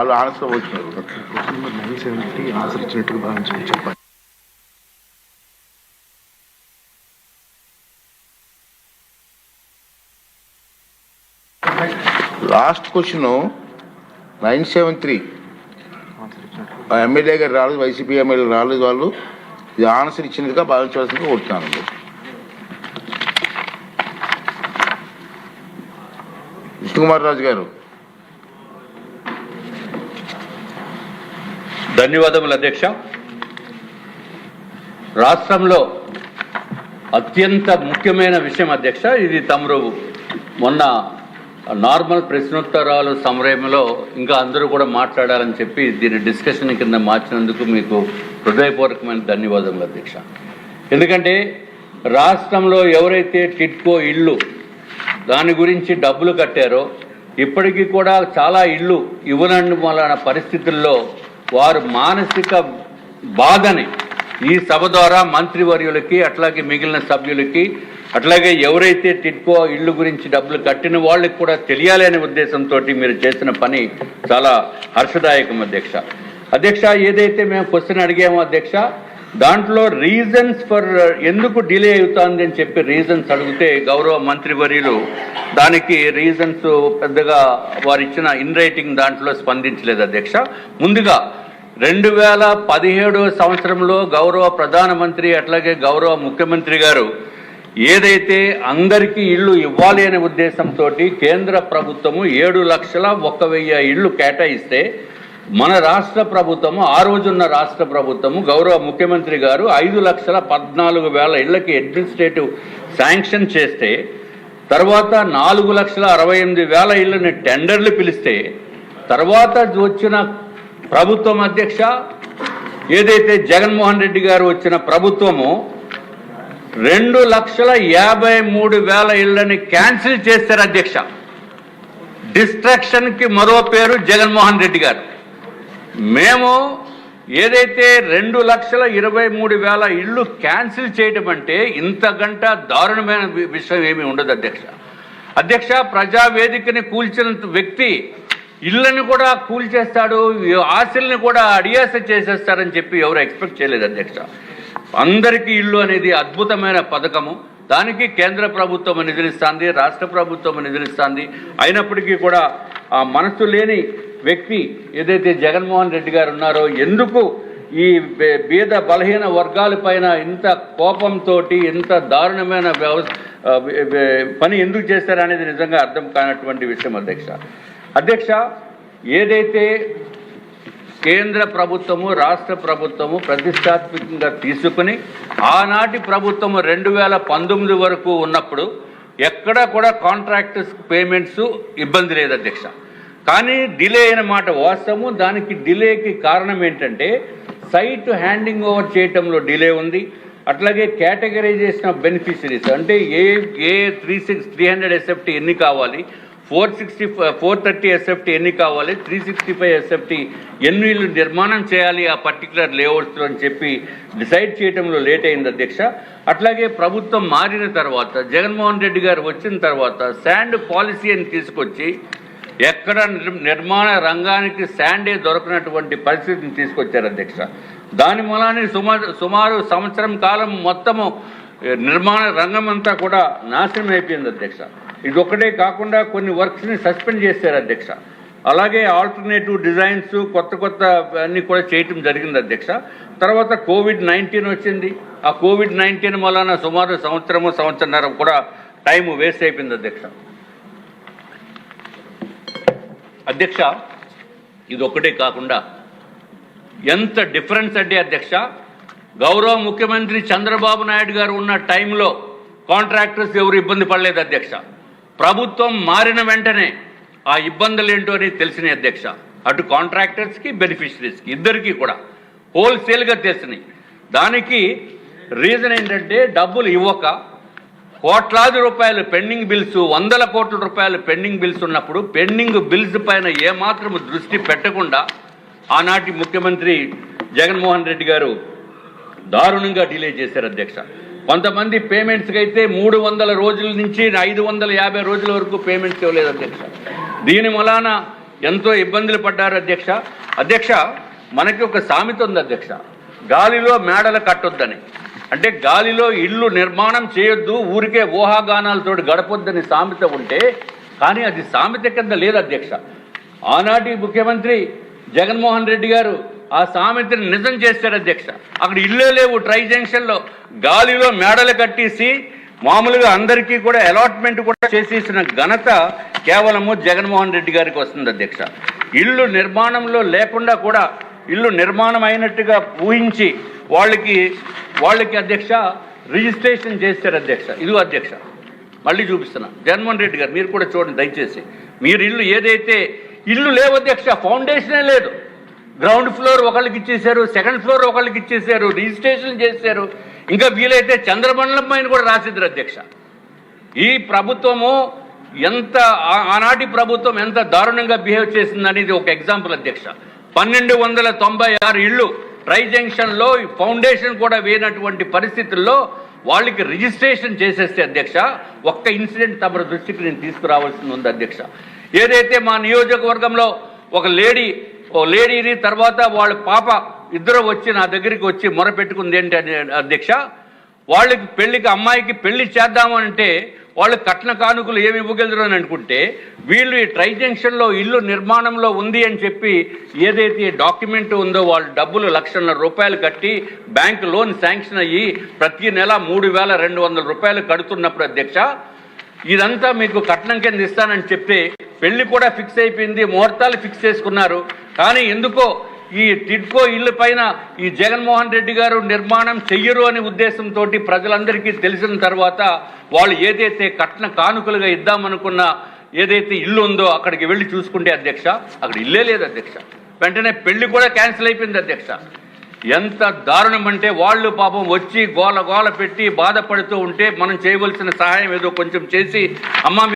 వాళ్ళు ఆన్సర్ వచ్చినారు nine seventy answer ఇచ్చినట్టుగా భావించుకుని చెప్పాలి last question nine seven three MLA గారు రాలేదు వైసీపీ ఎమ్మెల్యే రాలేదు వాళ్ళు. ఇది ఆన్సర్ ఇచ్చినట్టుగా భావించవలసిందిగా కోరుతున్నాను విష్ణుకుమార్ రాజు గారు. ధన్యవాదములు అధ్యక్ష. రాష్ట్రంలో అత్యంత ముఖ్యమైన విషయం అధ్యక్ష ఇది తమరు మొన్న నార్మల్ ప్రశ్నోత్తరాలు సమయంలో ఇంకా అందరూ కూడా మాట్లాడాలని చెప్పి దీని డిస్కషన్ కింద మార్చినందుకు మీకు హృదయపూర్వకమైన ధన్యవాదములు అధ్యక్ష. ఎందుకంటే రాష్ట్రంలో ఎవరైతే టిట్కో ఇళ్ళు దాని గురించి డబ్బులు కట్టారో ఇప్పటికీ కూడా చాలా ఇళ్ళు ఇవ్వనండి వలన పరిస్థితుల్లో వారు మానసిక బాధని ఈ సభ ద్వారా మంత్రివర్యులకి అట్లాగే మిగిలిన సభ్యులకి అట్లాగే ఎవరైతే టిట్కో ఇళ్ళు గురించి డబ్బులు కట్టిన వాళ్ళకి కూడా తెలియాలి అనే ఉద్దేశంతో మీరు చేసిన పని చాలా హర్షదాయకం అధ్యక్ష. అధ్యక్ష ఏదైతే మేము క్వశ్చన్ అడిగామో అధ్యక్ష దాంట్లో రీజన్స్ ఫర్ uh, ఎందుకు డిలే అవుతుంది అని చెప్పి రీజన్స్ అడిగితే గౌరవ మంత్రివర్యులు దానికి రీజన్స్ పెద్దగా వారు ఇచ్చిన ఇన్ రైటింగ్ దాంట్లో స్పందించలేదు అధ్యక్ష. ముందుగా రెండు వేల పదిహేడు సంవత్సరంలో గౌరవ ప్రధానమంత్రి అట్లాగే గౌరవ ముఖ్యమంత్రి గారు ఏదైతే అందరికీ ఇళ్ళు ఇవ్వాలి అనే ఉద్దేశంతో కేంద్ర ప్రభుత్వము ఏడు లక్షల ఒక్క వెయ్యి ఇళ్ళు కేటాయిస్తే మన రాష్ట్ర ప్రభుత్వము ఆ రోజున్న రాష్ట్ర ప్రభుత్వము గౌరవ ముఖ్యమంత్రి గారు ఐదు లక్షల పద్నాలుగు వేల ఇళ్ళకి అడ్మినిస్ట్రేటివ్ శాంక్షన్ చేస్తే తర్వాత నాలుగు లక్షల అరవై ఎనిమిది వేల ఇళ్ళని టెండర్లు పిలిస్తే తర్వాత వచ్చిన ప్రభుత్వం అధ్యక్ష ఏదైతే జగన్మోహన్ రెడ్డి గారు వచ్చిన ప్రభుత్వము రెండు లక్షల యాభై మూడు వేల ఇళ్ళని క్యాన్సిల్ చేశారు అధ్యక్ష. డిస్ట్రక్షన్కి మరో పేరు జగన్మోహన్ రెడ్డి గారు. మేము ఏదైతే రెండు లక్షల ఇరవై మూడు వేల ఇళ్ళు క్యాన్సిల్ చేయడం అంటే ఇంతకంట దారుణమైన విషయం ఏమీ ఉండదు అధ్యక్ష. అధ్యక్ష ప్రజావేదికని కూల్చిన వ్యక్తి ఇళ్ళని కూడా కూల్చేస్తాడు ఆశల్ని కూడా అడియాస చేసేస్తారని చెప్పి ఎవరు ఎక్స్పెక్ట్ చేయలేదు అధ్యక్ష. అందరికీ ఇల్లు అనేది అద్భుతమైన పథకము. దానికి కేంద్ర ప్రభుత్వం నిధులిస్తుంది రాష్ట్ర ప్రభుత్వం నిధులిస్తుంది. అయినప్పటికీ కూడా ఆ మనసు లేని వ్యక్తి ఏదైతే జగన్మోహన్ రెడ్డి గారు ఉన్నారో ఎందుకు ఈ బీద బలహీన వర్గాల పైన ఇంత కోపంతో ఇంత దారుణమైన వ్యవ పని ఎందుకు చేశారనేది నిజంగా అర్థం కానటువంటి విషయం అధ్యక్ష. అధ్యక్ష ఏదైతే కేంద్ర ప్రభుత్వము రాష్ట్ర ప్రభుత్వము ప్రతిష్టాత్మకంగా తీసుకుని ఆనాటి ప్రభుత్వము రెండు వేల పంతొమ్మిది వరకు ఉన్నప్పుడు ఎక్కడా కూడా కాంట్రాక్టర్స్ పేమెంట్స్ ఇబ్బంది లేదు అధ్యక్ష. కానీ డిలే అయిన మాట వాస్తవము. దానికి డిలేకి కారణం ఏంటంటే సైట్ హ్యాండింగ్ ఓవర్ చేయటంలో డిలే ఉంది. అట్లాగే కేటగరైజేషన్ ఆఫ్ బెనిఫిషరీస్ అంటే ఏ ఏ three six three hundred SFT ఎన్ని కావాలి four sixty four thirty SFT ఎన్ని కావాలి? త్రీ సిక్స్టీ ఫైవ్ ఎస్ఎఫ్టీ ఎన్ని ఇల్లు నిర్మాణం చేయాలి ఆ పర్టికులర్ లేఅవుట్స్లో అని చెప్పి డిసైడ్ చేయడంలో లేట్ అయింది అధ్యక్ష. అట్లాగే ప్రభుత్వం మారిన తర్వాత జగన్మోహన్ రెడ్డి గారు వచ్చిన తర్వాత శాండ్ పాలసీ అని తీసుకొచ్చి ఎక్కడ నిర్- నిర్మాణ రంగానికి శాండే దొరకనటువంటి పరిస్థితిని తీసుకొచ్చారు అధ్యక్ష. దాని మూలాన్ని సుమారు సుమారు సంవత్సరం కాలం మొత్తము నిర్మాణ రంగం అంతా కూడా నాశనం అయిపోయింది అధ్యక్ష. ఇదొక్కటే కాకుండా కొన్ని వర్క్స్ని సస్పెండ్ చేశారు అధ్యక్ష. అలాగే ఆల్టర్నేటివ్ డిజైన్స్ కొత్త కొత్త అన్నీ కూడా చేయటం జరిగింది అధ్యక్ష. తర్వాత కోవిడ్ నైన్టీన్ వచ్చింది. ఆ కోవిడ్ నైన్టీన్ వలన సుమారు సంవత్సరము సంవత్సరన్నర కూడా టైం వేస్ట్ అయిపోయింది అధ్యక్ష. అధ్యక్ష ఇది ఒక్కటే కాకుండా ఎంత డిఫరెన్స్ అంటే అధ్యక్ష గౌరవ ముఖ్యమంత్రి చంద్రబాబు నాయుడు గారు ఉన్న టైంలో కాంట్రాక్టర్స్ ఎవరు ఇబ్బంది పడలేదు అధ్యక్ష. ప్రభుత్వం మారిన వెంటనే ఆ ఇబ్బందులు ఏంటో అనేది తెలిసినాయి అధ్యక్ష. అటు కాంట్రాక్టర్స్కి బెనిఫిషరీస్కి ఇద్దరికీ కూడా హోల్సేల్గా తెలిసినాయి. దానికి రీజన్ ఏంటంటే డబ్బులు ఇవ్వక కోట్లాది రూపాయలు పెండింగ్ బిల్స్ వందల కోట్ల రూపాయలు పెండింగ్ బిల్స్ ఉన్నప్పుడు పెండింగ్ బిల్స్ పైన ఏమాత్రం దృష్టి పెట్టకుండా ఆనాటి ముఖ్యమంత్రి జగన్మోహన్ రెడ్డి గారు దారుణంగా డిలే చేశారు అధ్యక్ష. కొంతమంది పేమెంట్స్కి అయితే మూడు వందల రోజుల నుంచి ఐదు వందల యాభై రోజుల వరకు పేమెంట్స్ ఇవ్వలేదు అధ్యక్ష. దీని వలన ఎంతో ఇబ్బందులు పడ్డారు అధ్యక్ష. అధ్యక్ష మనకి ఒక సామెత ఉంది అధ్యక్ష. గాలిలో మేడలు కట్టొద్దని. అంటే గాలిలో ఇల్లు నిర్మాణం చేయొద్దు ఊరికే ఊహాగానాలతో గడపొద్దని సామెత ఉంటే కానీ అది సామెత కింద లేదు అధ్యక్ష. ఆనాటి ముఖ్యమంత్రి జగన్మోహన్ రెడ్డి గారు ఆ సామెతని నిజం చేశారు అధ్యక్ష. అక్కడ ఇల్లే లేవు ట్రై జంక్షన్లో. గాలిలో మేడలు కట్టేసి మామూలుగా అందరికీ కూడా అలాట్మెంట్ కూడా చేసేసిన ఘనత కేవలము జగన్మోహన్ రెడ్డి గారికి వస్తుంది అధ్యక్ష. ఇల్లు నిర్మాణంలో లేకుండా కూడా ఇల్లు నిర్మాణం అయినట్టుగా ఊహించి వాళ్ళకి వాళ్ళకి అధ్యక్ష రిజిస్ట్రేషన్ చేశారు అధ్యక్ష. ఇది అధ్యక్ష మళ్ళీ చూపిస్తున్నా. జగన్మోహన్ రెడ్డి గారు మీరు కూడా చూడండి దయచేసి. మీరు ఇల్లు ఏదైతే ఇల్లు లేవు అధ్యక్ష ఫౌండేషనే లేదు. గ్రౌండ్ ఫ్లోర్ ఒకళ్ళకి ఇచ్చేశారు సెకండ్ ఫ్లోర్ ఒకళ్ళకి ఇచ్చేశారు రిజిస్ట్రేషన్ చేశారు. ఇంకా వీలైతే చంద్రమండలం పైన కూడా రాసిద్దరు అధ్యక్ష. ఈ ప్రభుత్వము ఎంత ఆనాటి ప్రభుత్వం ఎంత దారుణంగా బిహేవ్ చేసిందనేది ఒక ఎగ్జాంపుల్ అధ్యక్ష. పన్నెండు వందల తొంభై ఆరు ఇళ్ళు ట్రై జంక్షన్లో ఈ ఫౌండేషన్ కూడా వేయనటువంటి పరిస్థితుల్లో వాళ్ళకి రిజిస్ట్రేషన్ చేసేస్తే అధ్యక్ష ఒక్క ఇన్సిడెంట్ తమ దృష్టికి నేను తీసుకురావాల్సింది ఉంది అధ్యక్ష. ఏదైతే మా నియోజకవర్గంలో ఒక లేడీ ఓ లేడీని తర్వాత వాళ్ళ పాప ఇద్దరు వచ్చి నా దగ్గరికి వచ్చి మొరపెట్టుకుంది ఏంటి అని అధ్యక్ష వాళ్ళకి పెళ్ళికి అమ్మాయికి పెళ్ళి చేద్దామంటే వాళ్ళు కట్న కానుకలు ఏమి ఇవ్వగలరు అని అనుకుంటే వీళ్ళు ఈ ట్రై జంక్షన్లో ఇల్లు నిర్మాణంలో ఉంది అని చెప్పి ఏదైతే డాక్యుమెంట్ ఉందో వాళ్ళు డబ్బులు లక్షన్నర రూపాయలు కట్టి బ్యాంక్ లోన్ శాంక్షన్ అయ్యి ప్రతి నెల మూడు వేల రెండు వందల రూపాయలు కడుతున్నప్పుడు అధ్యక్ష ఇదంతా మీకు కట్నం కింద ఇస్తానని చెప్తే పెళ్ళి కూడా ఫిక్స్ అయిపోయింది ముహూర్తాలు ఫిక్స్ చేసుకున్నారు. కానీ ఎందుకో ఈ టిడ్కో ఇల్లు పైన ఈ జగన్మోహన్ రెడ్డి గారు నిర్మాణం చెయ్యరు అనే ఉద్దేశంతో ప్రజలందరికీ తెలిసిన తర్వాత వాళ్ళు ఏదైతే కట్న కానుకలుగా ఇద్దామనుకున్న ఏదైతే ఇల్లు ఉందో అక్కడికి వెళ్ళి చూసుకుంటే అధ్యక్ష అక్కడ ఇల్లే లేదు అధ్యక్ష. వెంటనే పెళ్ళి కూడా క్యాన్సిల్ అయిపోయింది అధ్యక్ష. ఎంత దారుణం అంటే వాళ్ళు పాపం వచ్చి గోల గోల పెట్టి బాధపడుతూ ఉంటే మనం చేయవలసిన సహాయం ఏదో కొంచెం చేసి అమ్మ